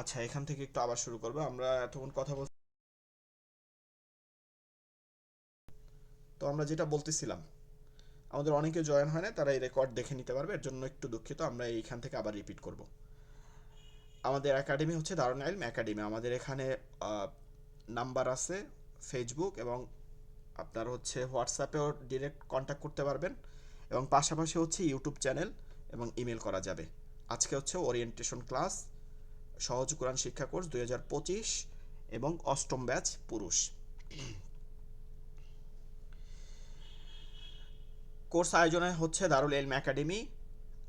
আচ্ছা এখান থেকে একটু আবার শুরু করব। আমরা এতক্ষণ কথা বল তো আমরা যেটা বলতেছিলাম, আমাদের অনেকে জয়েন হয় না, তারা এই রেকর্ড দেখে নিতে পারবে, এর জন্য একটু দুঃখিত, আমরা এইখান থেকে আবার রিপিট করব। আমাদের একাডেমি হচ্ছে দারুণ আইলম একাডেমি আমাদের এখানে নাম্বার আছে ফেসবুক এবং আপনার হচ্ছে হোয়াটসঅ্যাপেও ডিরেক্ট কন্ট্যাক্ট করতে পারবেন এবং পাশাপাশি হচ্ছে ইউটিউব চ্যানেল এবং ইমেল করা যাবে। আজকে হচ্ছে ওরিয়েন্টেশন ক্লাস সহজ কোরআন শিক্ষা কোর্স দুই হাজার পঁচিশ এবং অষ্টম ব্যাচ পুরুষ। কোর্স আয়োজনে হচ্ছে দারুল এলম একাডেমি।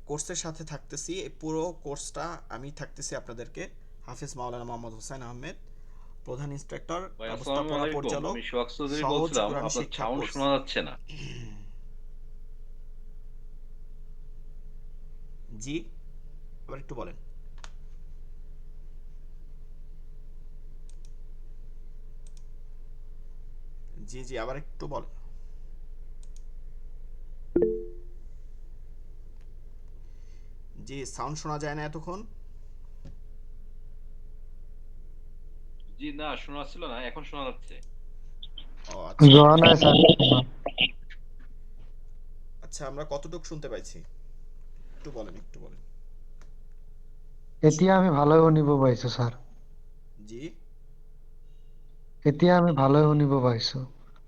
কোর্সের সাথে থাকতেছি এই পুরো কোর্সটা আমি থাকতেছি আপনাদেরকে। হাফিজ মাওলানা মোহাম্মদ হোসেন আহমেদ প্রধান ইন্সট্রাক্টর ভাই ব্যবস্থাপনা পরিচালক সহজ কোরআন শিক্ষা কোর্স। শোনা যাচ্ছে না। জি আবার একটু বলেন। জি জি আবার একটু বলেন। জি সাউন্ড শোনা যায় না এতক্ষণ? জি না শোনা যাচ্ছিল না এখন শোনা যাচ্ছে। আচ্ছা। আচ্ছা আমরা কতটুকু শুনতে পাইছি? একটু বলেন একটু বলেন। এতিয়া আমি ভালই শুনিব পাইছো স্যার। জি? এতিয়া আমি ভালই শুনিব পাইছো।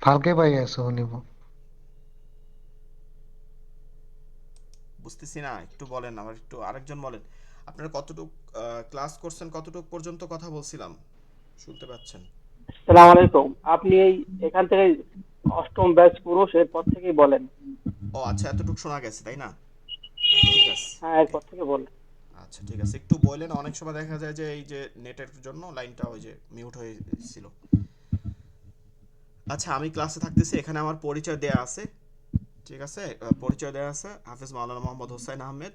ভালকে পাই আছো শুনিব। বুঝতেছি না একটু বলেন আমার একটু আরেকজন বলেন। আপনারা কতটুক ক্লাস করছেন কতটুক পর্যন্ত কথা বলছিলাম? শুনতে পাচ্ছেন। সালাম আলাইকুম। আপনি এই এখান থেকে অষ্টম ব্যাচ পুরুষ এরপর থেকেই বলেন। ও আচ্ছা এতটুকু শোনা গেছে তাই না? ঠিক আছে। হ্যাঁ এরপর থেকে বলেন। আচ্ছা ঠিক আছে। একটু বলেন অনেক সময় দেখা যায় যে এই যে নেটের জন্য লাইনটা ওই যে মিউট হয়ে ছিল। আচ্ছা আমি ক্লাসে থাকতেছি, এখানে আমার পরিচয় দেয়া আছে। ঠিক আছে? পরিচয় দেয়া আছে। হাফিজ মাওলানা মোহাম্মদ হোসাইন আহমেদ,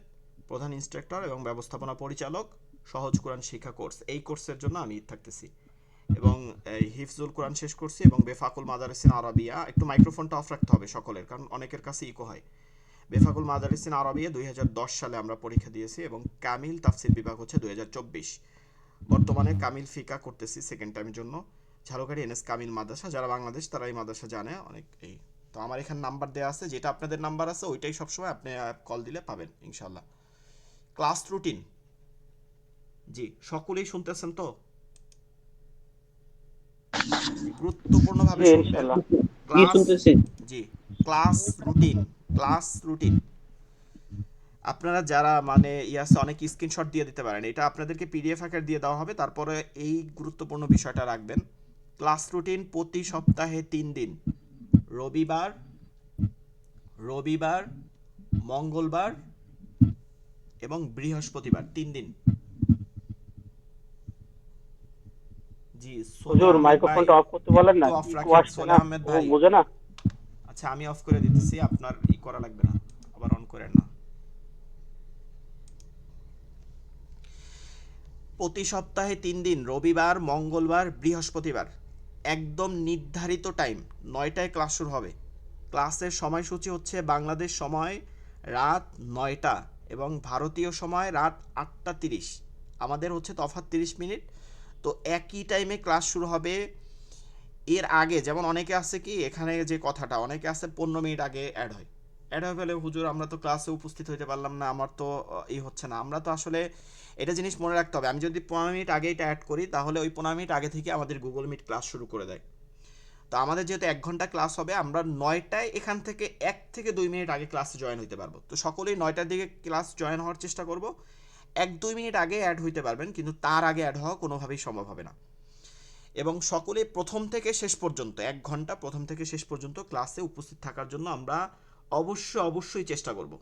প্রধান ইন্সট্রাক্টর এবং ব্যবস্থাপনা পরিচালক, সহজ কোরআন শিক্ষা কোর্স এই কোর্সের জন্য আমি থাকতেছি। এবং হিফজুল কোরআন শেষ করছি এবং বেফাকুল মাদারিসিন আরবিয়া, একটু মাইক্রোফোনটা অফ রাখতে হবে সকলের, কারণ অনেকের কাছে ইকো হয়। বেফাকুল মাদারিসিন আরবিয়া দুই হাজার দশ সালে আমরা পরীক্ষা দিয়েছি এবং কামিল তাফসির বিভাগ হচ্ছে দুই হাজার চব্বিশ। বর্তমানে কামিল ফিকা করতেছি সেকেন্ড টাইমের জন্য। ঝালকাঠি এনএস কামিল মাদ্রাসা যারা বাংলাদেশ তারা এই মাদ্রাসা জানে অনেক এই। তো আমার এখানে নাম্বার দেওয়া আছে যেটা আপনাদের নাম্বার আছে ওইটাই সবসময় আপনি কল দিলে পাবেন ইনশাল্লাহ ক্লাস রুটিন জি সকলেই শুনতেছেন তো? গুরুত্বপূর্ণভাবে জি ক্লাস জি ক্লাস রুটিন ক্লাস রুটিন আপনারা যারা মানে ইয়াসে অনেক স্ক্রিনশট দিয়ে দিতে পারেন। এটা আপনাদেরকে পিডিএফ আকার দিয়ে দেওয়া হবে তারপরে এই গুরুত্বপূর্ণ বিষয়টা রাখবেন। ক্লাস রুটিন প্রতি সপ্তাহে তিন দিন। রবিবার রবিবার মঙ্গলবার এবং বৃহস্পতিবার তিন দিন। জি হুজুর মাইক্রোফোনটা অফ করতে বলেন না ইকো আসছে না। বোঝে না। আচ্ছা আমি অফ করে দিতেছি আপনার ই করা লাগবে না আবার অন করেন না। প্রতি সপ্তাহে তিন দিন রবিবার মঙ্গলবার বৃহস্পতিবার। একদম নির্ধারিত টাইম নয়টায় ক্লাস শুরু হবে। ক্লাসের সময়সূচি হচ্ছে বাংলাদেশ সময় রাত নয়টা এবং ভারতীয় সময় রাত আটটা তিরিশ। আমাদের হচ্ছে তফাৎ তিরিশ মিনিট। তো একই টাইমে ক্লাস শুরু হবে। এর আগে, যেমন অনেকে আছে কি, এখানে যে কথাটা, অনেকে আছে পনেরো মিনিট আগে অ্যাড হয়। হয়ে গেলে হুজুর, আমরা তো ক্লাসে উপস্থিত হইতে পারলাম না, আমার তো এই হচ্ছে না। আমরা তো আসলে এটা জিনিস মনে রাখতে হবে। আমি যদি পনেরো মিনিট আগে এটা অ্যাড করি, তাহলে ওই পনেরো মিনিট আগে থেকে আমাদের গুগল মিট ক্লাস শুরু করে দেয়। তো আমাদের যেহেতু এক ঘণ্টা ক্লাস হবে, আমরা নয়টায় এখান থেকে এক থেকে দুই মিনিট আগে ক্লাসে জয়েন হইতে পারব। তো সকলেই নয়টার দিকে ক্লাস জয়েন হওয়ার চেষ্টা করব। এক দুই মিনিট আগে অ্যাড হইতে পারবেন, কিন্তু তার আগে অ্যাড হওয়া কোনোভাবেই সম্ভব হবে না। এবং সকলে প্রথম থেকে শেষ পর্যন্ত, এক ঘণ্টা প্রথম থেকে শেষ পর্যন্ত ক্লাসে উপস্থিত থাকার জন্য আমরা অবশ্যই অবশ্যই চেষ্টা করব।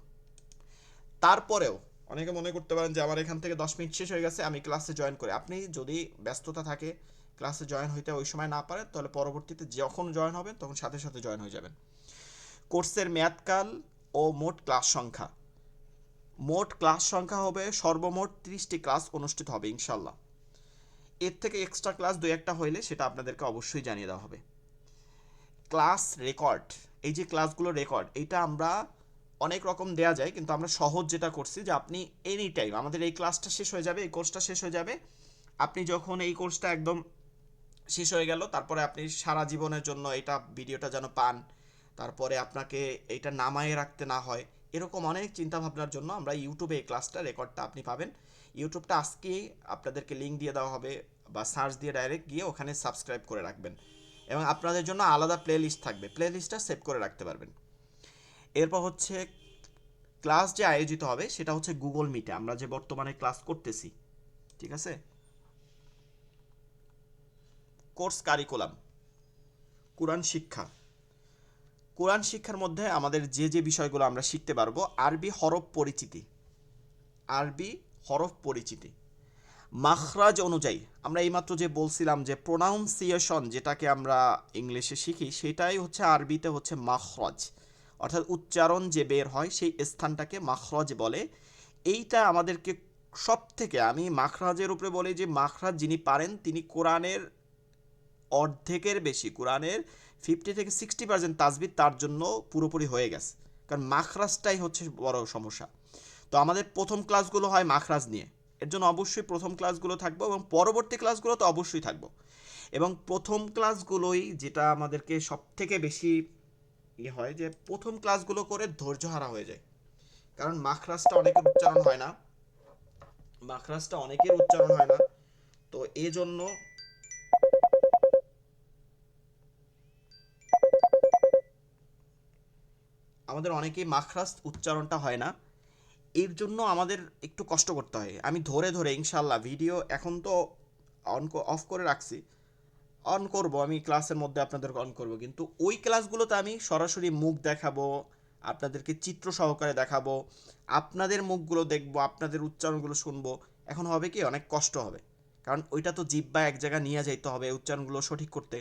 তারপরেও অনেকে মনে করতে পারেন যে আমার এখান থেকে দশ মিনিট শেষ হয়ে গেছে, আমি ক্লাসে জয়েন করি। আপনি যদি ব্যস্ততা থাকে, ক্লাসে জয়েন হইতে ওই সময় না পারেন, তাহলে পরবর্তীতে যখন জয়েন হবেন, তখন সাথে সাথে জয়েন হয়ে যাবেন। কোর্সের মেয়াদকাল ও মোট ক্লাস সংখ্যা। মোট ক্লাস সংখ্যা হবে সর্বমোট ত্রিশটি ক্লাস অনুষ্ঠিত হবে ইনশাল্লাহ এর থেকে এক্সট্রা ক্লাস দুই একটা হইলে সেটা আপনাদেরকে অবশ্যই জানিয়ে দেওয়া হবে। Class record. এই যে ক্লাসগুলো রেকর্ড এটা আমরা অনেক রকম দেয়া যায়, কিন্তু আমরা সহজ যেটা করছি যে আপনি এনি টাইম আমাদের এই ক্লাসটা শেষ হয়ে যাবে, এই কোর্সটা শেষ হয়ে যাবে, আপনি যখন এই কোর্সটা একদম শেষ হয়ে গেল, তারপরে আপনি সারা জীবনের জন্য এটা ভিডিওটা যেন পান, তারপরে আপনাকে এটা নামায়ে রাখতে না হয়, এরকম অনেক চিন্তা ভাবনার জন্য আমরা ইউটিউবে এই ক্লাসটা রেকর্ডটা আপনি পাবেন। ইউটিউবটা আজকেই আপনাদেরকে লিঙ্ক দিয়ে দেওয়া হবে, বা সার্চ দিয়ে ডাইরেক্ট গিয়ে ওখানে সাবস্ক্রাইব করে রাখবেন। এবং আপনাদের জন্য আলাদা প্লে লিস্ট থাকবে। প্লে লিস্টটা সেভ করে রাখতে পারবেন। এরপর হচ্ছে ক্লাস যে আয়োজিত হবে, সেটা হচ্ছে গুগল মিটে আমরা যে বর্তমানে ক্লাস করতেছি, ঠিক আছে? কোর্স কারিকুলাম কোরআন শিক্ষা। কোরআন শিক্ষার মধ্যে আমাদের যে যে বিষয়গুলো আমরা শিখতে পারব, আরবি হরফ পরিচিতি। আরবি হরফ পরিচিতি। মাখরাজ অনুযায়ী, আমরা এইমাত্র যে বলছিলাম যে প্রোনাউন্সিয়েশন যেটাকে আমরা ইংলিশে শিখি, সেটাই হচ্ছে আরবিতে হচ্ছে মাখরাজ। অর্থাৎ উচ্চারণ যে বের হয়, সেই স্থানটাকে মাখরাজ বলে। এইটা আমাদেরকে সব থেকে আমি মাখরাজের উপরে বলি যে মাখরাজ যিনি পারেন, তিনি কোরআনের অর্ধেকের বেশি, কোরআনের ফিফটি থেকে সিক্সটি পার্সেন্ট তাজবিদ তার জন্য পুরোপুরি হয়ে গেছে। কারণ মাখরাজটাই হচ্ছে বড় সমস্যা। তো আমাদের প্রথম ক্লাসগুলো হয় মাখরাজ নিয়ে। এর জন্য অবশ্যই প্রথম ক্লাসগুলো থাকব এবং পরবর্তী ক্লাসগুলো তো অবশ্যই থাকব। এবং প্রথম ক্লাসগুলোই যেটা আমাদেরকে সব থেকে বেশি ইয়ে হয় যে প্রথম ক্লাসগুলো করে ধৈর্য হারা হয়ে যায়। কারণ মাখরাজটা অনেকের উচ্চারণ হয় না। মাখরাজটা অনেকের উচ্চারণ হয় না। তো এই জন্য আমাদের অনেকেই মাখরাজ উচ্চারণটা হয় না। এর জন্য আমাদের একটু কষ্ট করতে হয়। আমি ধরে ধরে ইনশাল্লাহ ভিডিও এখন তো অন অফ করে রাখছি। অন করব, আমি ক্লাসের মধ্যে আপনাদেরকে অন করব। কিন্তু ওই ক্লাসগুলোতে আমি সরাসরি মুখ দেখাবো, আপনাদেরকে চিত্র সহকারে দেখাবো, আপনাদের মুখগুলো দেখব, আপনাদের উচ্চারণগুলো শুনব। এখন হবে কি, অনেক কষ্ট হবে। কারণ ওইটা তো জিব্বা এক জায়গায় নিয়ে যাইতে হবে, উচ্চারণগুলো সঠিক করতে।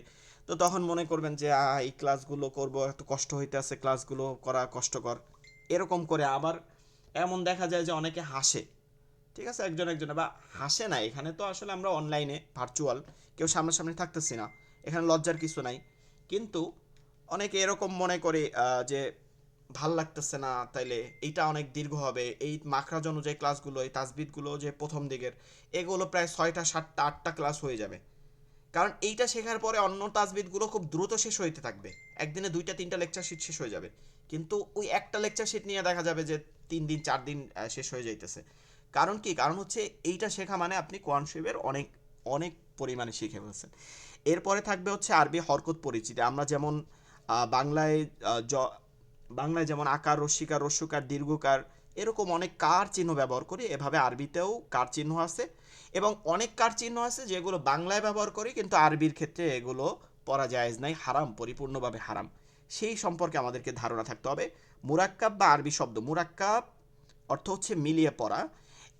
তো তখন মনে করবেন যে এই ক্লাসগুলো করব, এত কষ্ট হইতে আছে ক্লাসগুলো করা কষ্টকর। এরকম করে আবার এমন দেখা যায় যে অনেকে হাসে। ঠিক আছে? একজন একজনে। বা হাসে না, এখানে তো আসলে আমরা অনলাইনে ভার্চুয়াল কেউ সামনাসামনি থাকতেছি না। এখানে লজ্জার কিছু নাই। কিন্তু অনেকে এরকম মনে করে যে ভালো লাগতেছে না, তাইলে এইটা অনেক দীর্ঘ হবে। এই মাখরাজ অনুযায়ী ক্লাসগুলো এই তাজবিদগুলো যে প্রথম দিকের, এগুলো প্রায় ছয়টা, সাতটা, আটটা ক্লাস হয়ে যাবে। কারণ এইটা শেখার পরে অন্য তাজবিদগুলো খুব দ্রুত শেষ হইতে থাকবে। একদিনে দুইটা, তিনটা লেকচার শিট শেষ হয়ে যাবে। কিন্তু ওই একটা লেকচার শিট নিয়ে দেখা যাবে যে তিন দিন, চার দিন শেষ হয়ে যাইতেছে। কারণ কি? কারণ হচ্ছে এইটা শেখা মানে আপনি কোরআন শরীফের অনেক অনেক পরিমাণে শিখে ফেলছেন। এরপরে থাকবে হচ্ছে আরবি হরকত পরিচিতি। আমরা যেমন বাংলায় জ, বাংলায় যেমন আকার রস্যিকার রস্যকার, দীর্ঘকার, এরকম অনেক কার চিহ্ন ব্যবহার করি। এভাবে আরবিতেও কার চিহ্ন আছে এবং অনেক কার চিহ্ন আছে যেগুলো বাংলায় ব্যবহার করি, কিন্তু আরবির ক্ষেত্রে এগুলো পরা জায়েজ নাই, হারাম, পরিপূর্ণভাবে হারাম। সেই সম্পর্কে আমাদেরকে ধারণা থাকতে হবে। মুরাক্কাব বা আরবি শব্দ। মুরাক্কাব অর্থ হচ্ছে মিলিয়ে পড়া।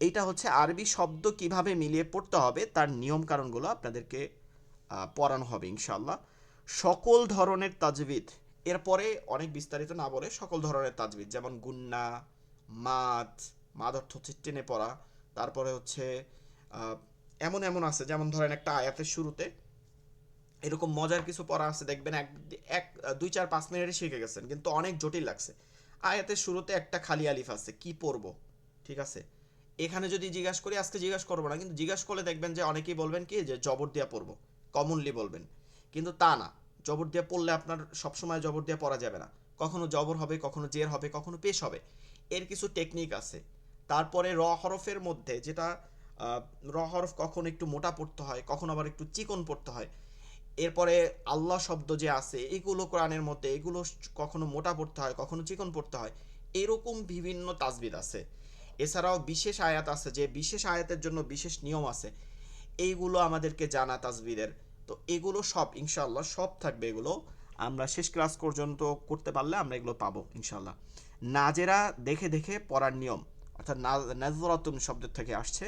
এইটা হচ্ছে আরবি শব্দ কীভাবে মিলিয়ে পড়তে হবে তার নিয়ম কারণগুলো আপনাদেরকে পড়ানো হবে ইনশাল্লাহ সকল ধরনের তাজবিদ, এরপরে অনেক বিস্তারিত না বলে সকল ধরনের তাজবিদ, যেমন গুন্না মাদ মাদ অর্থ হচ্ছে টেনে পড়া। তারপরে হচ্ছে এমন এমন আছে, যেমন ধরেন একটা আয়াতের শুরুতে এরকম মজার কিছু পড়া আছে, দেখবেন এক এক, দুই, চার, পাঁচ মিনিটে শিখে গেছেন, কিন্তু অনেক জটিল লাগছে। আয়াতের শুরুতে একটা খালি আলিফ আছে, কি পড়ব? ঠিক আছে? এখানে যদি জিজ্ঞাসা করি, আজকে জিজ্ঞাসা করব না, কিন্তু জিজ্ঞাসা করলে দেখবেন যে অনেকেই বলবেন কি, যে জবর দিয়া পড়ব কমনলি বলবেন। কিন্তু তা না, জবর দিয়ে পড়লে আপনার সবসময় জবর দিয়ে পড়া যাবে না। কখনো জবর হবে, কখনো জের হবে, কখনো পেশ হবে। এর কিছু টেকনিক আছে। তারপরে র হরফের মধ্যে যেটা র হরফ কখনো একটু মোটা পড়তে হয়, কখনো আবার একটু চিকন পড়তে হয় এরপরে আল্লাহ শব্দ যে আছে, এগুলো কোরআনের মধ্যে এগুলো কখনো মোটা পড়তে হয়, কখনো চিকন পড়তে হয়, এরকম বিভিন্ন তাজবিদ আছে। এছাড়াও বিশেষ আয়াত আছে যে বিশেষ আয়াতের জন্য বিশেষ নিয়ম আছে। এইগুলো আমাদেরকে জানা তাজবিদের তো এগুলো সব ইনশাল্লাহ সব থাকবে এগুলো। আমরা শেষ ক্লাস পর্যন্ত করতে পারলে আমরা এগুলো পাবো ইনশাল্লাহ নাজেরা দেখে দেখে পড়ার নিয়ম, অর্থাৎ নাজরাতুন শব্দের থেকে আসছে।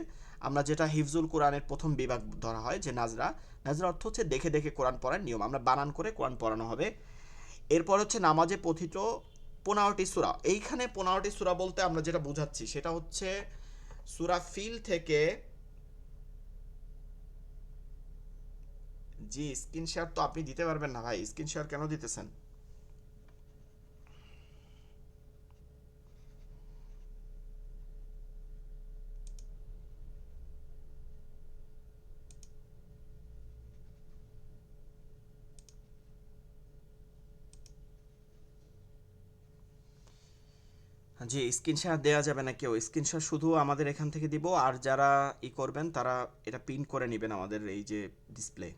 আমরা যেটা হিফজুল কোরআনের প্রথম বিভাগ ধরা হয়, যে নাজরা নাজরা অর্থ হচ্ছে দেখে দেখে কোরআন পড়ার নিয়ম। আমরা বানান করে কোরআন পড়ানো হবে। এরপর হচ্ছে নামাজে পথিত পনেরোটি সুরা। এইখানে পনেরোটি সুরা বলতে আমরা যেটা বোঝাচ্ছি সেটা হচ্ছে সুরা ফিল থেকে জি স্ক্রিন শেয়ার তো আপনি দিতে পারবেন না ভাই। স্ক্রিন শেয়ার কেন দিতেছেন? জি স্ক্রিনশট দেওয়া যাবে না কেউ স্ক্রিনশট শুধু আমাদের এখান থেকে দিব, আর যারা ই করবেন, তারা এটা প্রিন্ট করে নেবেন আমাদের এই যে ডিসপ্লে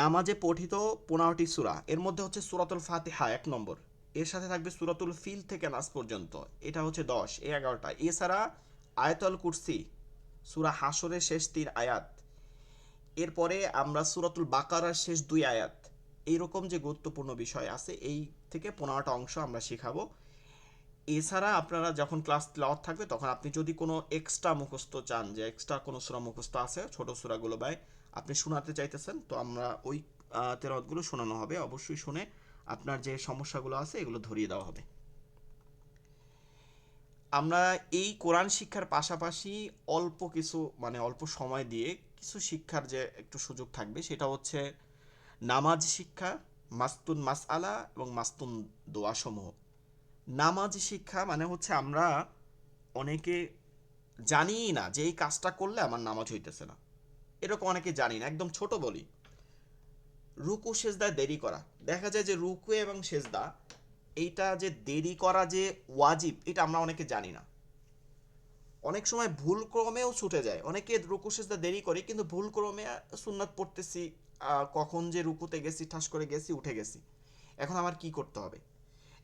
নামাজে পঠিত পনেরোটি সুরা, এর মধ্যে হচ্ছে সূরাতুল ফাতিহা এক নম্বর। এর সাথে থাকবে সুরাতুল ফিল থেকে নাস পর্যন্ত, এটা হচ্ছে দশ এ এগারোটা। এছাড়া আয়তল কুরসি, সুরা হাসরের শেষ তিন আয়াত। এরপরে আমরা সুরাতুল বাকারার শেষ দুই আয়াত। এইরকম যে গুরুত্বপূর্ণ বিষয় আছে, এই থেকে পনেরোটা অংশ আমরা শেখাবো। এছাড়া আপনারা যখন ক্লাস তেলাওয়াত থাকবে, তখন আপনি যদি কোনো এক্সট্রা মুখস্থ চান, যে এক্সট্রা কোনো সূরা মুখস্থ আছে, ছোট সূরাগুলো বাই আপনি শোনাতে চাইতেছেন, তো আমরা ওই তেলাওয়াতগুলো শোনানো হবে। অবশ্যই শুনে আপনার যে সমস্যাগুলো আছে, এগুলো ধরিয়ে দেওয়া হবে। আমরা এই কোরআন শিক্ষার পাশাপাশি অল্প কিছু মানে অল্প সময় দিয়ে কিছু শিক্ষার যে একটু সুযোগ থাকবে, সেটা হচ্ছে নামাজ শিক্ষা, মাস্তুন মাসআলা এবং মাস্তুন দোয়া সমূহ নামাজ শিক্ষা মানে হচ্ছে আমরা অনেকে জানিই না যে এই কাজটা করলে আমার নামাজ হইতেছে না। এরকম অনেকে জানি না, একদম ছোট বলি। রুকু সেজদায় দেরি করা। দেখা যায় যে রুকু এবং সেজদা, এইটা যে দেরি করা যে ওয়াজিব, এটা আমরা অনেকে জানি না। অনেক সময় ভুল ক্রমেও ছুটে যায়। অনেকে রুকু সেজদা দেরি করে, কিন্তু ভুল ক্রমে সুন্নাত পড়তেছি কখন যে রুকুতে গেছি, ঠাস করে গেছি, উঠে গেছি। এখন আমার কি করতে হবে?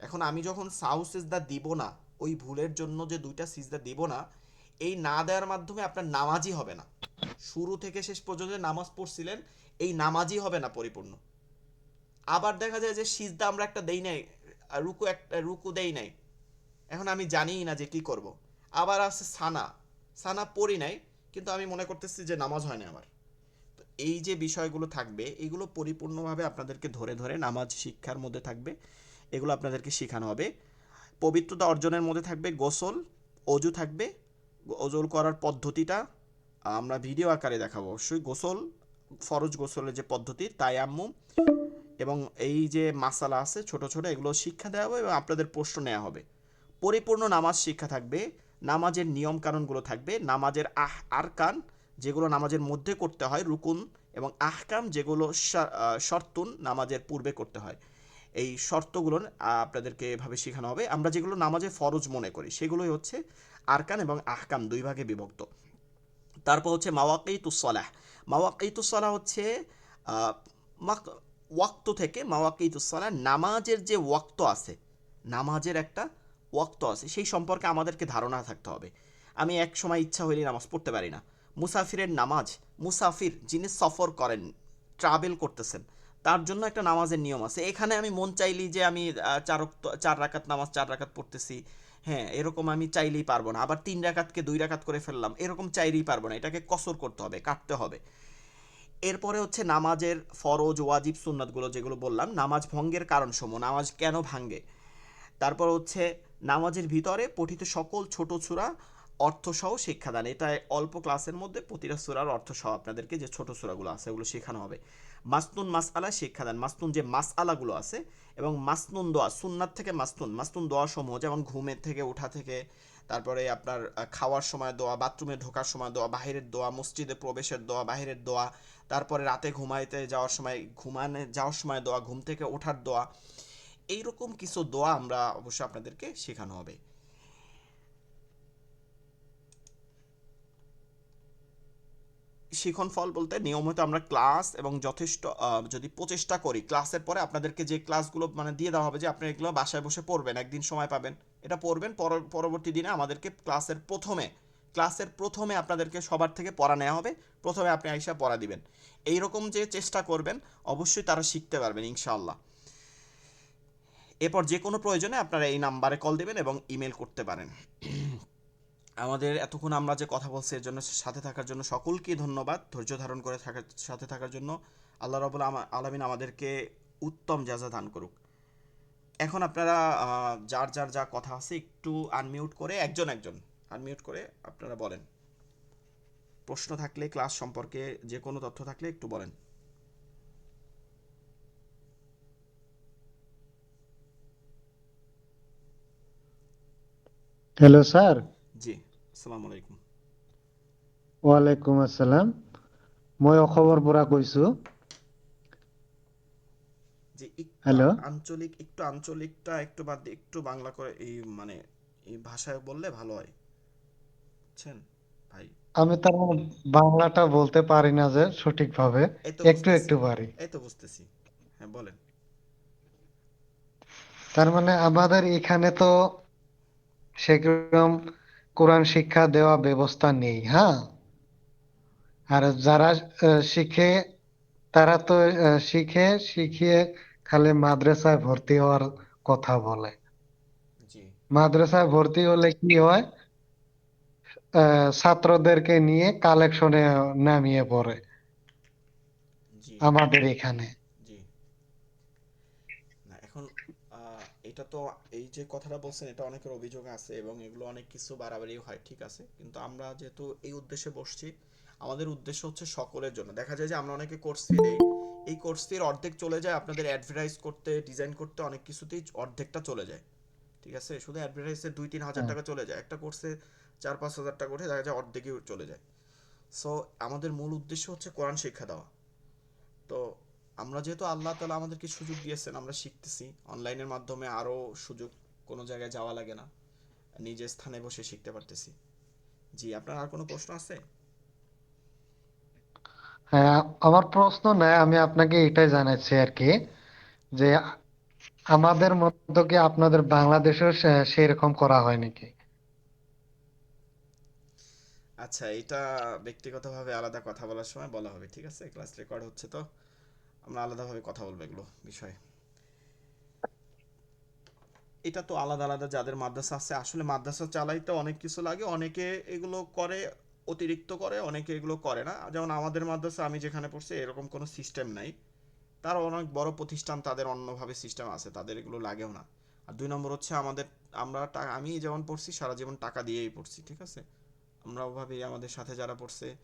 এখন আমি যখন সাউ সিজদা দিব না, ওই ভুলের জন্য যে দুইটা সিজদা দিব না, এই না দেওয়ার মাধ্যমে আপনার নামাজই হবে না। শুরু থেকে শেষ পর্যন্ত নামাজ পড়ছিলেন, এই নামাজই হবে না পরিপূর্ণ। আবার দেখা যায় যে সিজদা আমরা একটা দেই নাই রুকু একটা, রুকু দেই নাই। এখন আমি জানিই না যে কি করব। আবার আছে সানা। সানা পড়ি নাই, কিন্তু আমি মনে করতেছি যে নামাজ হয় না আমার। তো এই যে বিষয়গুলো থাকবে, এগুলো পরিপূর্ণভাবে আপনাদেরকে ধরে ধরে নামাজ শিক্ষার মধ্যে থাকবে। এগুলো আপনাদেরকে শেখানো হবে। পবিত্রতা অর্জনের মধ্যে থাকবে গোসল, অজু থাকবে। অজুল করার পদ্ধতিটা আমরা ভিডিও আকারে দেখাবো। অবশ্যই গোসল, ফরজ গোসলের যে পদ্ধতি তাই আম্মু এবং এই যে মাসালা আছে ছোট ছোট, এগুলো শিক্ষা দেওয়া হবে এবং আপনাদের প্রশ্ন নেওয়া হবে। পরিপূর্ণ নামাজ শিক্ষা থাকবে। নামাজের নিয়ম কানুনগুলো থাকবে। নামাজের আহ, আরকান, যেগুলো নামাজের মধ্যে করতে হয়, রুকুন এবং আহকাম যেগুলো শর্তুন নামাজের পূর্বে করতে হয়। এই শর্তগুলো আপনাদেরকে এভাবে শেখানো হবে। আমরা যেগুলো নামাজে ফরজ মনে করি, সেগুলোই হচ্ছে আরকান এবং আহকাম দুই ভাগে বিভক্ত। তারপর হচ্ছে মাওয়াকিতুসলাহ মাওয়াকিতুসলাহ হচ্ছে ওয়াক্ত থেকে মাওয়াকিতুসলাহ নামাজের যে ওয়াক্ত আছে, নামাজের একটা ওয়াক্ত আছে, সেই সম্পর্কে আমাদেরকে ধারণা থাকতে হবে। আমি এক সময় ইচ্ছা হইলে নামাজ পড়তে পারি না। মুসাফিরের নামাজ, মুসাফির যিনি সফর করেন, ট্রাভেল করতেছেন তার জন্য একটা নামাজের নিয়ম আছে। এখানে আমি মন চাইলি যে আমি চার চার রাকাত নামাজ, চার রাকাত পড়তেছি। হ্যাঁ এরকম আমি চাইলেই পারব না। আবার তিন রাকাতকে দুই রাকাত করে ফেললাম, এরকম চাইলেই পারব না। এটাকে কসর করতে হবে, কাটতে হবে। এরপরে হচ্ছে নামাজের ফরজ, ওয়াজিব, সুন্নাতগুলো যেগুলো বললাম, নামাজ ভঙ্গের কারণ সমূহ নামাজ কেন ভাঙ্গে? তারপর হচ্ছে নামাজের ভিতরে পঠিত সকল ছোট সূরা অর্থসহ শিক্ষাদান। এটা অল্প ক্লাসের মধ্যে প্রতিটা সূরার অর্থসহ আপনাদেরকে যে ছোট সূরাগুলো আছে, ওগুলো শেখানো হবে। মাসনুন মাসআলা শিক্ষাদান মাসনুন যে মাসআলাগুলো আছে এবং মাসনুন দোয়া, সুন্নাত থেকে মাসনুন। মাসনুন দোয়া সমূহ যেমন ঘুমের থেকে ওঠা থেকে, তারপরে আপনার খাওয়ার সময় দোয়া, বাথরুমে ঢোকার সময় দোয়া, বাহিরের দোয়া, মসজিদে প্রবেশের দোয়া, বাহিরের দোয়া, তারপরে রাতে ঘুমাইতে যাওয়ার সময়, ঘুমানে যাওয়ার সময় দোয়া, ঘুম থেকে ওঠার দোয়া। এইরকম কিছু দোয়া আমরা অবশ্যই আপনাদেরকে শেখানো হবে। শিখন ফল বলতে নিয়মিত আমরা ক্লাস এবং যথেষ্ট যদি প্রচেষ্টা করি, ক্লাসের পরে আপনাদেরকে যে ক্লাসগুলো মানে দিয়ে দেওয়া হবে যে আপনি এগুলো বাসায় বসে পড়বেন, একদিন সময় পাবেন, এটা পড়বেন, পর- পরবর্তী দিনে আমাদেরকে ক্লাসের প্রথমে ক্লাসের প্রথমে আপনাদেরকে সবার থেকে পড়া নেওয়া হবে, প্রথমে আপনি আইসা পড়া দিবেন। এই রকম যে চেষ্টা করবেন, অবশ্যই তারা শিখতে পারবেন ইনশাআল্লাহ। এরপর যে কোনো প্রয়োজনে আপনারা এই নাম্বারে কল দেবেন এবং ইমেল করতে পারেন। আমাদের এতক্ষণ আমরা যে কথা বলছি এর জন্য সাথে থাকার জন্য সকলকে ধন্যবাদ ধৈর্য ধারণ করে থাকার সাথে থাকার জন্য। আল্লাহ রবুল আলমিন আমাদেরকে উত্তম জাজা দান করুক। এখন আপনারা যার যার যা কথা আছে একটু আনমিউট করে একজন একজন আনমিউট করে আপনারা বলেন। প্রশ্ন থাকলে ক্লাস সম্পর্কে যে কোনো তথ্য থাকলে একটু বলেন। হ্যালো স্যার জি। আসসালামু আলাইকুম। ওয়ালাইকুম আসসালাম। মই অসমৰ পৰা কৈছো জি একটু হ্যালো। আঞ্চলিক একটু আঞ্চলিকটা একটু বাদ দিয়ে একটু বাংলা করে এই মানে এই ভাষায় বললে ভালো হয়। বুঝছেন? ভাই। আমি তার বাংলাটা বলতে পারি না যে সঠিকভাবে। একটু একটু পারি। এই তো বুঝতেছি। হ্যাঁ বলেন। তার মানে আমাদের এখানে তো সেরকম কোরআন শিক্ষা দেওয়া ব্যবস্থা নেই হ্যাঁ? আর যারা শিখে তারা তো শিখে শিখিয়ে খালি মাদ্রাসায় ভর্তি হওয়ার কথা বলে। মাদ্রাসায় ভর্তি হলে কি হয়? আহ, ছাত্রদেরকে নিয়ে কালেকশনে নামিয়ে পড়ে। আমাদের এখানে জি না এখন আহ, এটা তো এই যে কথাটা বলছেন এটা অনেকের অভিযোগ আছে এবং এগুলো অনেক কিছু বাড়াবাড়িও হয় ঠিক আছে? কিন্তু আমরা যেহেতু এই উদ্দেশ্যে বসছি আমাদের উদ্দেশ্য হচ্ছে সকলের জন্য। দেখা যায় যে আমরা অনেকে কোর্স ফি দেই। এই কোর্স ফির অর্ধেক চলে যায় আপনাদের অ্যাডভার্টাইজ করতে ডিজাইন করতে অনেক কিছুতেই অর্ধেকটা চলে যায়। ঠিক আছে? শুধু অ্যাডভার্টাইজে দুই তিন হাজার হ্যাঁ। টাকা চলে যায়। একটা কোর্সে চার পাঁচ হাজার টাকা করে দেখা যায় অর্ধেকই চলে যায়। সো আমাদের মূল উদ্দেশ্য হচ্ছে কোরআন শিক্ষা দেওয়া। তো আমরা যেহেতু আল্লাহ তালা আমাদেরকে সুযোগ দিয়েছেন আমরা শিখতেছি। অনলাইনের মাধ্যমে আরও সুযোগ কোনো জায়গায় যাওয়া লাগে না। নিজের স্থানে বসে শিখতে পারতেছি। জি আপনার আর কোনো প্রশ্ন আছে? হ্যাঁ আমার প্রশ্ন নাই আমি আপনাকে এটাই জানাচ্ছি আর কি যে আমাদের মতো কি আপনাদের বাংলাদেশেও সেরকম করা হয় নাকি? আচ্ছা এটা ব্যক্তিগতভাবে আলাদা কথা বলার সময় বলা হবে ঠিক আছে? ক্লাস রেকর্ড হচ্ছে তো। আমরা আলাদাভাবে কথা বলব এগুলো বিষয়ে। এটা তো আলাদা আলাদা যাদের মাদ্রাসা আছে। আসলে মাদ্রাসা চালাইতে অনেক কিছু লাগে, অনেকে এগুলো করে, অতিরিক্ত করে, অনেকে এগুলো করে না। যেমন আমাদের মাদ্রাসা, আমি যেখানে পড়ছি, এরকম কোনো সিস্টেম নাই। তার অনেক বড় প্রতিষ্ঠান, তাদের অন্যভাবে সিস্টেম আছে, তাদের এগুলো লাগেও না। আর দুই নম্বর হচ্ছে আমাদের, আমরা টা- আমি যেমন পড়ছি, সারা জীবন টাকা দিয়েই পড়ছি, ঠিক আছে? আমরা ওভাবেই আমাদের সাথে যারা পড়ছে,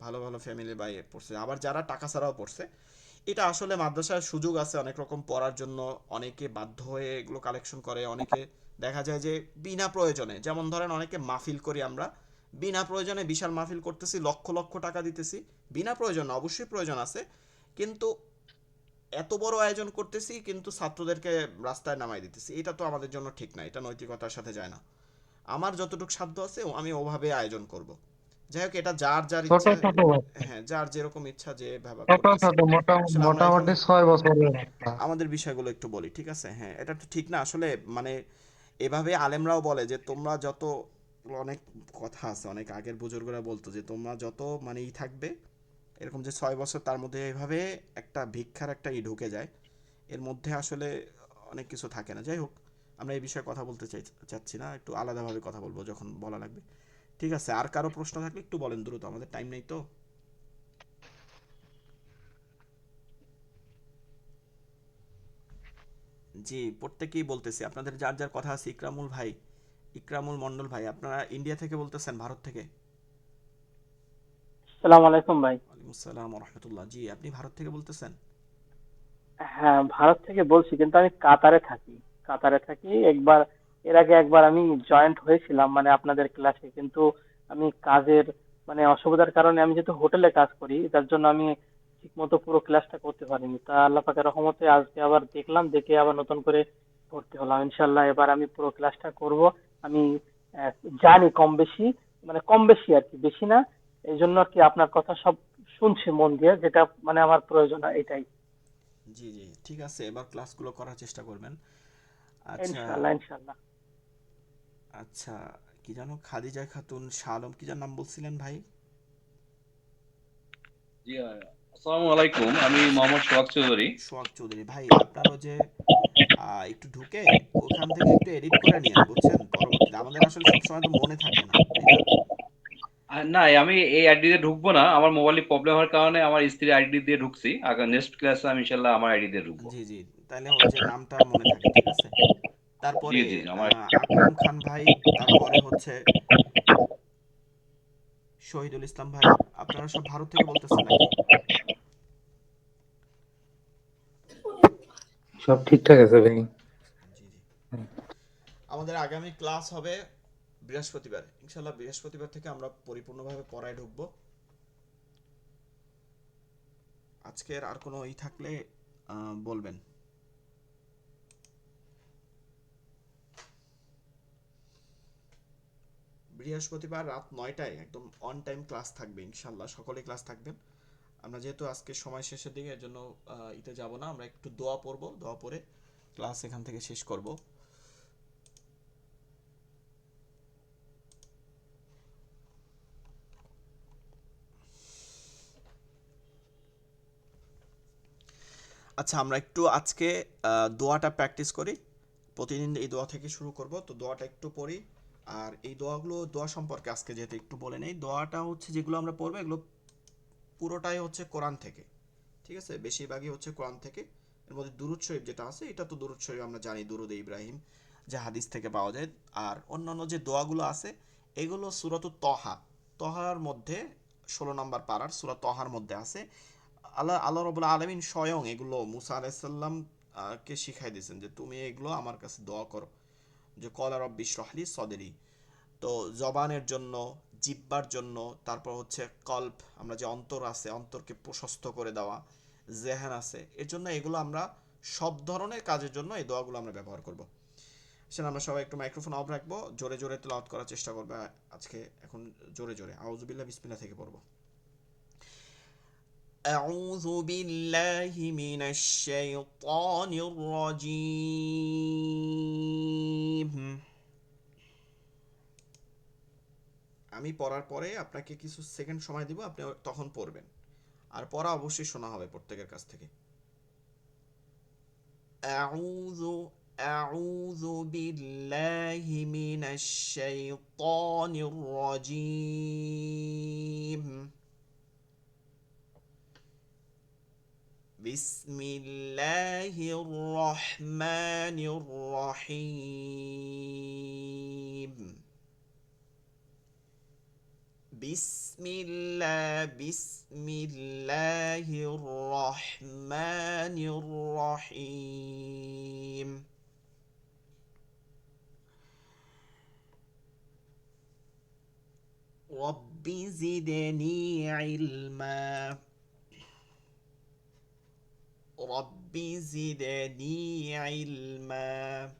ভালো ভালো ফ্যামিলি বাইরে পড়ছে। আবার যারা টাকা ছাড়াও পড়ছে এটা আসলে মাদ্রাসার সুযোগ আছে অনেক রকম পড়ার জন্য। অনেকে বাধ্য হয়ে এগুলো কালেকশন করে, অনেকে দেখা যায় যে বিনা প্রয়োজনে। যেমন ধরেন অনেকে মাহফিল করি আমরা, বিনা প্রয়োজনে বিশাল মাহফিল করতেছি, লক্ষ লক্ষ টাকা দিতেছি। বিনা প্রয়োজনে, অবশ্যই প্রয়োজন আছে। কিন্তু এত বড় আয়োজন করতেছি, কিন্তু ছাত্রদেরকে রাস্তায় নামাই দিতেছি। এটা তো আমাদের জন্য ঠিক না, এটা নৈতিকতার সাথে যায় না। আমার যতটুকু সাধ্য আছে, আমি ওভাবে আয়োজন করব। যাই হোক এটা যার যার ইচ্ছা হ্যাঁ যার যেরকম ইচ্ছা যে মোটামুটি ছয় বছরের আমাদের বিষয়গুলো একটু বলি ঠিক আছে? হ্যাঁ এটা তো ঠিক না। আসলে মানে এভাবে আলেমরাও বলে যে তোমরা যত অনেক কথা আছে অনেক আগের বুজুর্গরা বলতো যে তোমরা যত মানে ই থাকবে এরকম যে ছয় বছর তার মধ্যে এভাবে একটা ভিক্ষার একটা ই ঢুকে যায় এর মধ্যে আসলে অনেক কিছু থাকে না। যাই হোক আমরা এই বিষয়ে কথা বলতে চাই চাচ্ছি না একটু আলাদাভাবে কথা বলব যখন বলা লাগবে। ঠিক আছে আর কারও প্রশ্ন থাকলে একটু বলেন দ্রুত আমাদের টাইম নেই তো। জি প্রত্যেকেই বলতেছি আপনাদের যার যার কথা আছে ইকরামুল ভাই ইকরামুল মন্ডল ভাই আপনারা ইন্ডিয়া থেকে বলতেছেন ভারত থেকে? আসসালামু আলাইকুম ভাই। ওয়ালাইকুম আসসালাম রহমতুল্লাহ। জি আপনি ভারত থেকে বলতেছেন? হ্যাঁ ভারত থেকে বলছি কিন্তু আমি কাতারে থাকি। কাতারে থাকি একবার এর আগে একবার আমি জয়েন্ট হয়েছিলাম মানে আপনাদের ক্লাসে কিন্তু আমি কাজের মানে অসুবিধার কারণে আমি যেহেতু হোটেলে কাজ করি তার জন্য আমি ঠিকমতো পুরো ক্লাসটা করতে পারিনি। তা আল্লাহ পাকের রহমতে আজকে আবার দেখলাম দেখে আবার নতুন করে ভর্তি হলাম। ইনশাল্লাহ এবার আমি পুরো ক্লাসটা করব। আমি জানি কম বেশি মানে কম বেশি আর কি বেশি না। এই জন্য আর কি আপনার কথা সব শুনছি মন দিয়ে যেটা মানে আমার প্রয়োজন হয় এটাই। জি জি ঠিক আছে। এবার ক্লাসগুলো করার চেষ্টা করবেন। আচ্ছা ইনশাল্লাহ ইনশাল্লাহ আচ্ছা কি জানো খাদিজা খাতুন শাহ আলম কি যেন নাম বলছিলেন ভাই? জি আসসালামু আলাইকুম আমি মোহাম্মদ সোহাগ চৌধুরী। সোহাগ চৌধুরী ভাই আপনারও যে একটু ঢুকে ওখান থেকে একটু এডিট করে নিয়েন বুঝছেন? পরবর্তীতে আমাদের আসলে সবসময় তো মনে থাকে না না? আমি এই আইডি দিয়ে ঢুকবো না আমার মোবাইলে প্রবলেম হওয়ার কারণে আমার স্ত্রীর আইডি দিয়ে ঢুকছি আগামী নেক্সট ক্লাসে আমি ইনশাল্লাহ আমার আইডি দিয়ে ঢুকবো। জি জি তাহলে ওই যে নামটা মনে থাকে ঠিক আছে? তারপরে আকরাম খান ভাই তারপরে হচ্ছে শহীদুল ইসলাম ভাই আপনারা সব ভারত থেকে বলতেছেন সব ঠিকঠাক আছে ভাই। আমাদের আগামী ক্লাস হবে বৃহস্পতিবার। ইনশাল্লাহ বৃহস্পতিবার থেকে আমরা পরিপূর্ণভাবে পড়ায় ঢুকবো। আজকের আর কোনো ই থাকলে আহ, বলবেন। বৃহস্পতিবার রাত নয়টায় একদম অন টাইম ক্লাস থাকবে, ইনশাল্লাহ সকলে ক্লাস থাকবেন। আমরা যেহেতু আজকে সময় শেষের দিকে এর জন্য ইতে যাব না, আমরা একটু দোয়া পড়ব, দোয়া পড়ে ক্লাস এখান থেকে শেষ করব। আচ্ছা আমরা একটু আজকে দোয়াটা প্র্যাকটিস করি। প্রতিদিন এই দোয়া থেকে শুরু করব, তো দোয়াটা একটু পড়ি। আর এই দোয়াগুলো, দোয়া সম্পর্কে আজকে যেহেতু একটু বলে নেই, দোয়াটা হচ্ছে যেগুলো আমরা পড়ব, এগুলো পুরোটাই হচ্ছে কোরআন থেকে, ঠিক আছে? বেশিরভাগই হচ্ছে কোরআন থেকে। এর মধ্যে দুরুদ শরীফ যেটা আছে, এটা তো দুরুদ শরীফ আমরা জানি, দুরুদ ইব্রাহিম যে হাদিস থেকে পাওয়া যায়। আর অন্যান্য যে দোয়াগুলো আছে, এগুলো সুরত তহা, তহার মধ্যে ষোলো নম্বর পাড়ার সুরত তহার মধ্যে আছে। আল্লাহ আল্লাহ রবুল্লা আলমিন স্বয়ং এগুলো মুসা আলাইসাল্লাম কে শিখাই দিয়েছেন যে, তুমি এগুলো আমার কাছে দোয়া করো। যে, কলা রব্বিশ রহলি সদেরি। তো জবানের জন্য, জিব্বার জন্য, তারপর হচ্ছে কল্প, আমরা যে অন্তর আছে, অন্তরকে প্রশস্ত করে দেওয়া, জেহান আছে, এর জন্য এগুলো আমরা সব ধরনের কাজের জন্য এই দোয়াগুলো আমরা ব্যবহার করব। সেটা আমরা সবাই একটু মাইক্রোফোন অফ রাখব, জোরে জোরে তেলাওয়াত করার চেষ্টা করবে, আজকে এখন জোরে জোরে। আউজুবিল্লাহ বিসমিল্লাহ থেকে পড়ব। أعوذ بالله من الشيطان الرجيم আমি পড়ার পরে আপনাকে কিছু সেকেন্ড সময় দিব আপনি তখন পড়বেন আর পড়া অবশ্যই শোনা হবে প্রত্যেকের কাছ থেকে أعوذ أعوذ بالله من الشيطان الرجيم بسم الله الرحمن الرحيم. بسم الله بسم الله الرحمن الرحيم. رب زدني علما. رب زدني علما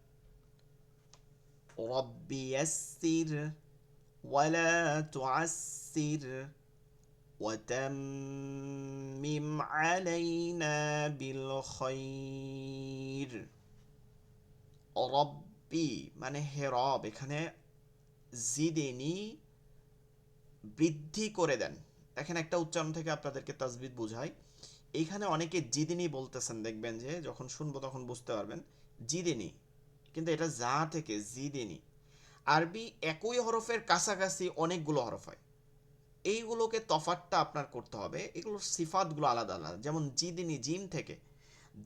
رب يسر ولا تعسر وتمم علينا بالخير রব্বি মানে হে রব এখানে জিদেনি বৃদ্ধি করে দেন দেখেন একটা উচ্চারণ থেকে আপনাদেরকে তাজবিদ বোঝাই এইখানে অনেকে জিদিনি বলতেছেন, দেখবেন যে যখন শুনব তখন বুঝতে পারবেন, জিদেনি। কিন্তু এটা যা থেকে জিদেনি। আরবি একই হরফের কাছাকাছি অনেকগুলো হরফ হয়। এইগুলোকে তফাতটা আপনার করতে হবে। এগুলোর সিফাতগুলো আলাদা আলাদা। যেমন জিদিনি জিম থেকে,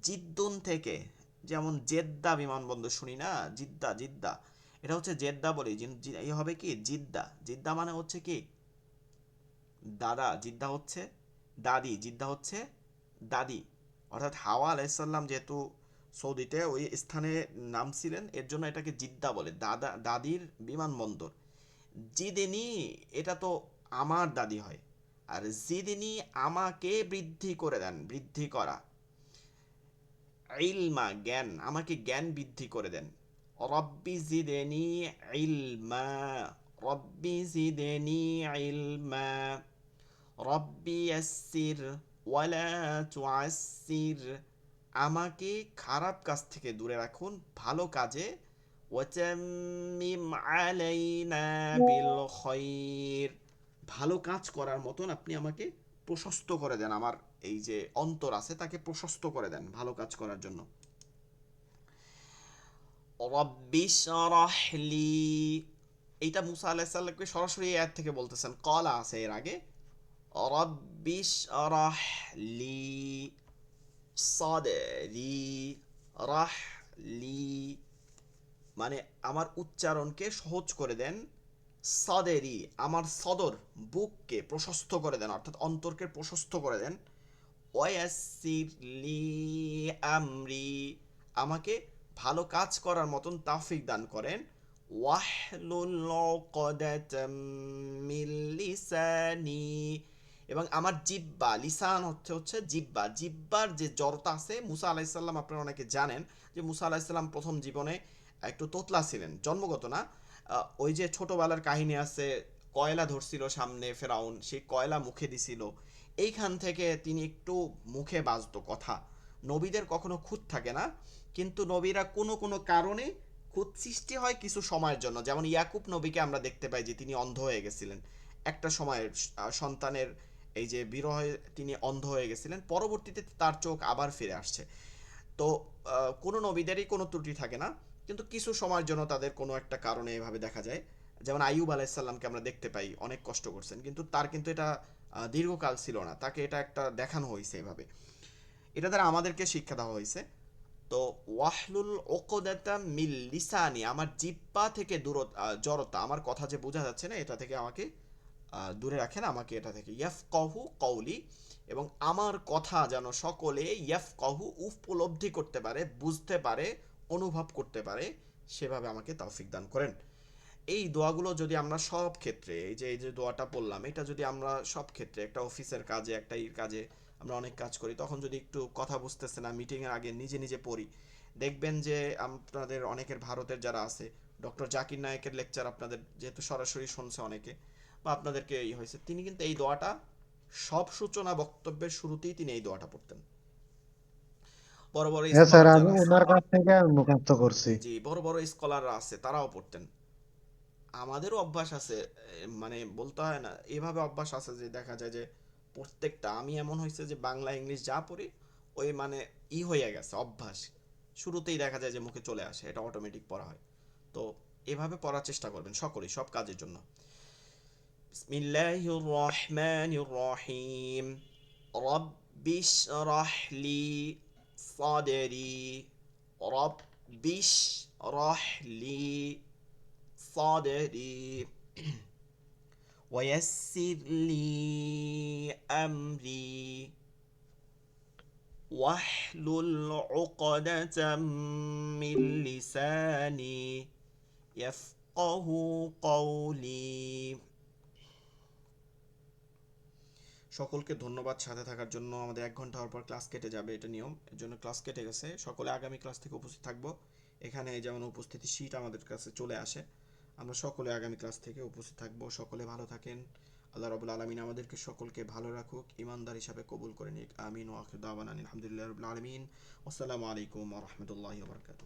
জিদ্দুন থেকে, যেমন জেদ্দা বিমানবন্দর শুনি না, জিদ্দা জিদ্দা। এটা হচ্ছে জেদ্দা বলি। এই হবে কি? জিদ্দা। জিদ্দা মানে হচ্ছে কি? দাদা। জিদ্দা হচ্ছে দাদি। জিদ্দা হচ্ছে দাদি। অর্থাৎ হাওয়া আলাইসাল্লাম যেহেতু সৌদিতে ওই স্থানে নামছিলেন, এর জন্য এটাকে জিদ্দা বলে, দাদা, দাদির বিমানবন্দর। জিদিনি, এটা তো আমার দাদি হয়। আর জিদিনি আমাকে বৃদ্ধি করে দেন, বৃদ্ধি করা। ইলমা, জ্ঞান, আমাকে জ্ঞান বৃদ্ধি করে দেন। রব্বি জিদেনি ইলমা, রব্বি জিদেনি ইলমা, রব্বি ইয়াসসির ওয়ালা তুআসসির, আমাকে খারাপ কাজ থেকে দূরে রাখুন, ভালো কাজে। ভালো কাজ করার মতন আপনি আমাকে প্রশস্ত করে দেন, আমার এই যে অন্তর আছে তাকে প্রশস্ত করে দেন ভালো কাজ করার জন্য। এইটা মুসা আলাইসাল্লামকে সরাসরি আয়াত থেকে বলতেছেন। কলা আছে এর আগে। রব্বিশ রাহলি সাদরি রাহলি মানে আমার উচ্চারণকে সহজ করে দেন সদেরি আমার সদর বুককে প্রশস্ত করে দেন, অর্থাৎ অন্তরকে প্রশস্ত করে দেন ওয়াসিরলি আমরি, আমাকে ভালো কাজ করার মতন তাফিক দান করেন, ওয়াহলুল উকদাতাম মিন লিসানি এবং আমার জিব্বা, লিসান হচ্ছে হচ্ছে জিব্বা। জিব্বার যে জড়তা আছে, মুসা আলাইসাল্লাম আপনারা অনেকে জানেন যে মুসা আলাইসাল্লাম প্রথম জীবনে একটু তোতলা ছিলেন, জন্মগত না। ওই যে ছোটবেলার কাহিনী আছে, কয়লা ধরছিল সামনে ফেরাউন, সেই কয়লা মুখে দিছিল। এইখান থেকে তিনি একটু মুখে বাজতো কথা। নবীদের কখনো খুঁত থাকে না, কিন্তু নবীরা কোনো কোনো কারণে খুঁত সৃষ্টি হয় কিছু সময়ের জন্য। যেমন ইয়াকুব নবীকে আমরা দেখতে পাই যে তিনি অন্ধ হয়ে গেছিলেন। একটা সময়ের সন্তানের এই যে বিরহে তিনি অন্ধ হয়ে গেছিলেন, পরবর্তীতে তার চোখ আবার ফিরে আসছে। তো কোনো নবীদেরই কোনো ত্রুটি থাকে না, কিন্তু কিছু সময়ের জন্য তাদের কোনো একটা কারণে এভাবে দেখা যায়। যেমন আইয়ুব আলাইসাল্লামকে আমরা দেখতে পাই, অনেক কষ্ট করছেন, কিন্তু তার কিন্তু এটা দীর্ঘকাল ছিল না, তাকে এটা একটা দেখানো হয়েছে এভাবে। এটা দ্বারা আমাদেরকে শিক্ষা দেওয়া হয়েছে। তো, ওয়াহলুল ওকদাতা মিল লিসানি, আমার জিব্বা থেকে দূরত জড়তা, আমার কথা যে বোঝা যাচ্ছে না, এটা থেকে আমাকে দূরে রাখেন আমাকে এটা থেকে। ইয়াফ কহু কৌলি এবং আমার কথা যেন সকলে ইয়াফ কহু উপলব্ধি করতে পারে, বুঝতে পারে, অনুভব করতে পারে, সেভাবে আমাকে তৌফিক দান করেন। এই দোয়াগুলো যদি আমরা সব ক্ষেত্রে, এই যে এই যে দোয়াটা বললাম এটা যদি আমরা সব ক্ষেত্রে, একটা অফিসের কাজে, একটা ই, কাজে আমরা অনেক কাজ করি, তখন যদি একটু কথা বুঝতেছে না মিটিংয়ের আগে নিজে নিজে পড়ি, দেখবেন যে আপনাদের অনেকের ভারতের যারা আছে ডক্টর জাকির নায়েকের লেকচার আপনাদের যেহেতু সরাসরি শুনছে অনেকে বা আপনাদেরকে এই হয়েছে। তিনি কিন্তু এই দোয়াটা সব সূচনা বক্তব্যের শুরুতেই তিনি এই দোয়াটা পড়তেন। বড় বড় হ্যাঁ স্যার আমি ওনার কাছ থেকে মুখস্থ করছি। জি বড় বড় স্কলাররা আছে তারাও পড়তেন। আমাদেরও অভ্যাস আছে মানে বলতে হয় না এভাবে অভ্যাস আছে যে দেখা যায় যে প্রত্যেকটা আমি এমন হয়েছে যে বাংলা ইংলিশ যা পড়ি ওই মানে ই হয়ে গেছে অভ্যাস। শুরুতেই দেখা যায় যে মুখে চলে আসে এটা অটোমেটিক পড়া হয়। তো এভাবে পড়ার চেষ্টা করবেন সকলেই সব কাজের জন্য। بسم الله الرحمن الرحيم. رب اشرح لي صدري. رب اشرح لي صدري. ويسر لي أمري. واحلل عقدة من لساني. يفقه قولي. সকলকে ধন্যবাদ সাথে থাকার জন্য। আমাদের এক ঘণ্টা হওয়ার পর ক্লাস কেটে যাবে এটা নিয়ম। এর জন্য ক্লাস কেটে গেছে। সকলে আগামী ক্লাস থেকে উপস্থিত থাকব। এখানে যেমন উপস্থিতি শীট আমাদের কাছে চলে আসে। আমরা সকলে আগামী ক্লাস থেকে উপস্থিত থাকব। সকলে ভালো থাকেন। আল্লাহ রবুল আলমিন আমাদেরকে সকলকে ভালো রাখুক ইমানদার হিসাবে কবুল করে নিক। আমিন ওয়াকিদ আলহামদুলিল্লাহ রবুল আলমিন। আসসালামু আলাইকুম রহমতুল্লাহ বরকাত